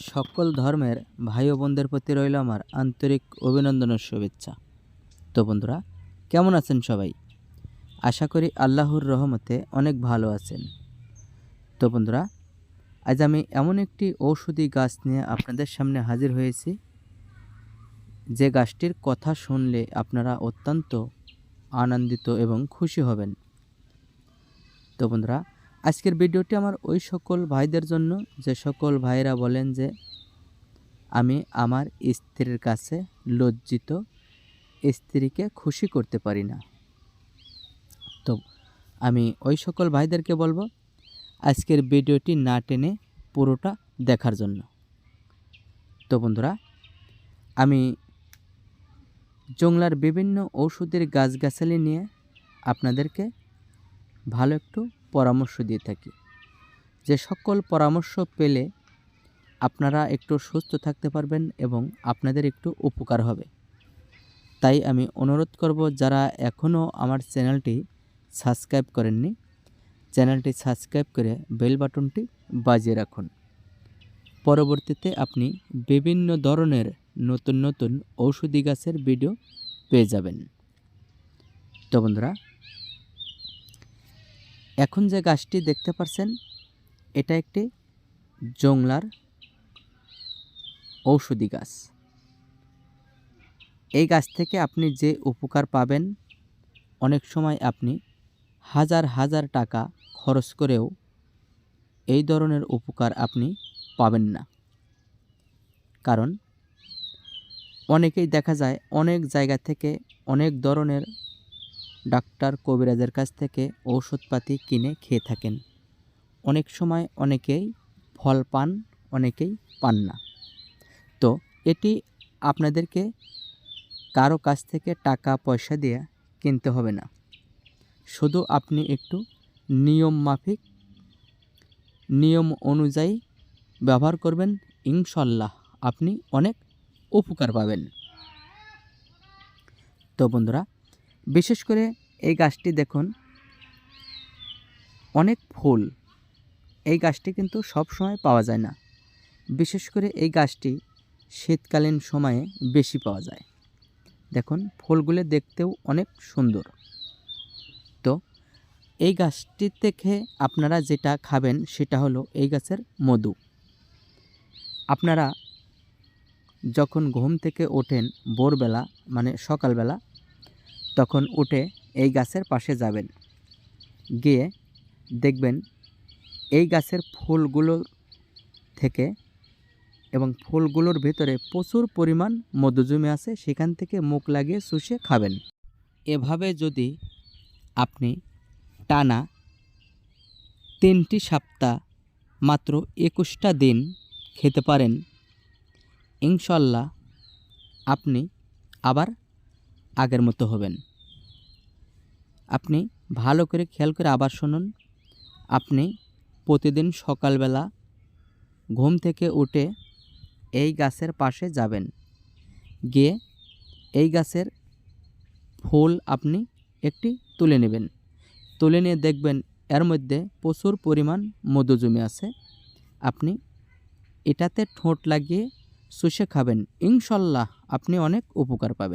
সকল ধর্মের ভাই ও বোনদের প্রতি রইল আমার আন্তরিক অভিনন্দন ও শুভেচ্ছা। তো বন্ধুরা, কেমন আছেন সবাই? আশা করি আল্লাহর রহমতে অনেক ভালো আছেন। তো বন্ধুরা, আজ আমি এমন একটি ঔষধি গাছ নিয়ে আপনাদের সামনে হাজির হয়েছি। যে গাছটির কথা শুনলে আপনারা অত্যন্ত আনন্দিত এবং খুশি হবেন। তো বন্ধুরা আজকের ভিডিওটি আমার ওই সকল ভাইদের জন্য, যে সকল ভাইরা বলেন যে আমি আমার স্ত্রীর কাছে লজ্জিত স্ত্রীকে খুশি করতে পারি না। তো আমি ওই সকল ভাইদেরকে বলব, আজকের ভিডিওটি না টেনে পুরোটা দেখার জন্য। তো বন্ধুরা, আমি জংলার বিভিন্ন ঔষধের গাছগাছালি নিয়ে আপনাদেরকে ভালো একটু পরামর্শ দিয়ে থাকি। যে সকল পরামর্শ পেলে আপনারা একটু সুস্থ থাকতে পারবেন এবং আপনাদের একটু উপকার হবে। তাই আমি অনুরোধ করব যারা এখনও আমার চ্যানেলটি সাবস্ক্রাইব করেননি, চ্যানেলটি সাবস্ক্রাইব করে বেল বাটনটি বাজিয়ে রাখুন। পরবর্তীতে আপনি বিভিন্ন ধরনের নতুন নতুন ঔষধি গাছের ভিডিও পেয়ে যাবেন। তো বন্ধুরা এখন যে গাছটি দেখতে পাচ্ছেন এটা একটি জংলার ঔষধি গাছ। এই গাছ থেকে আপনি যে উপকার পাবেন, অনেক সময় আপনি হাজার হাজার টাকা খরচ করেও এই ধরনের উপকার আপনি পাবেন না। কারণ অনেকেই দেখা যায়, অনেক জায়গা থেকে অনেক ধরনের ডাক্তার কবিরাজের কাছ থেকে ঔষধপাতি কিনে খেয়ে থাকেন। অনেক সময় অনেকেই ফল পান, অনেকেই পান না। তো এটি আপনাদেরকে কারও কাছ থেকে টাকা, পয়সা দিয়ে কিনতে হবে না। শুধু আপনি একটু নিয়ম মাফিক, নিয়ম অনুযায়ী ব্যবহার করবেন, ইনশাল্লাহ আপনি অনেক উপকার পাবেন। তো বন্ধুরা বিশেষ করে এই গাছটি দেখুন। অনেক ফুল। এই গাছটি কিন্তু সব সময় পাওয়া যায় না। বিশেষ করে এই গাছটি শীতকালীন সময়ে বেশি পাওয়া যায়। দেখুন, ফুলগুলো দেখতেও অনেক সুন্দর। তো এই গাছটি থেকে আপনারা যেটা খাবেন সেটা হলো এই গাছের মধু। আপনারা যখন ঘুম থেকে ওঠেন ভোরবেলা মানে সকালবেলা তখন উঠে এই গাছের পাশে যাবেন। গিয়ে দেখবেন এই গাছের ফুলগুলো থেকে এবং ফুলগুলোর ভেতরে প্রচুর পরিমাণ মধু জমে আছে, সেখান থেকে মুখ লাগিয়ে শুষে খাবেন। এভাবে যদি আপনি টানা তিনটি সপ্তাহ মাত্র একুশটা দিন খেতে পারেন, ইনশাল্লাহ আপনি আবার আগের মতো হবেন। আপনি ভালো করে খেয়াল করে আবার শুনুন। আপনি প্রতিদিন সকালবেলা ঘুম থেকে উঠে এই গাছের পাশে যাবেন। গিয়ে এই গাছের ফুল আপনি একটি তুলে নেবেন। তুলে নিয়ে দেখবেন এর মধ্যে প্রচুর পরিমাণ মধু জমে আছে। আপনি এটাতে ঠোঁট লাগিয়ে শুষে খাবেন। ইনশাল্লাহ আপনি অনেক উপকার পাবেন।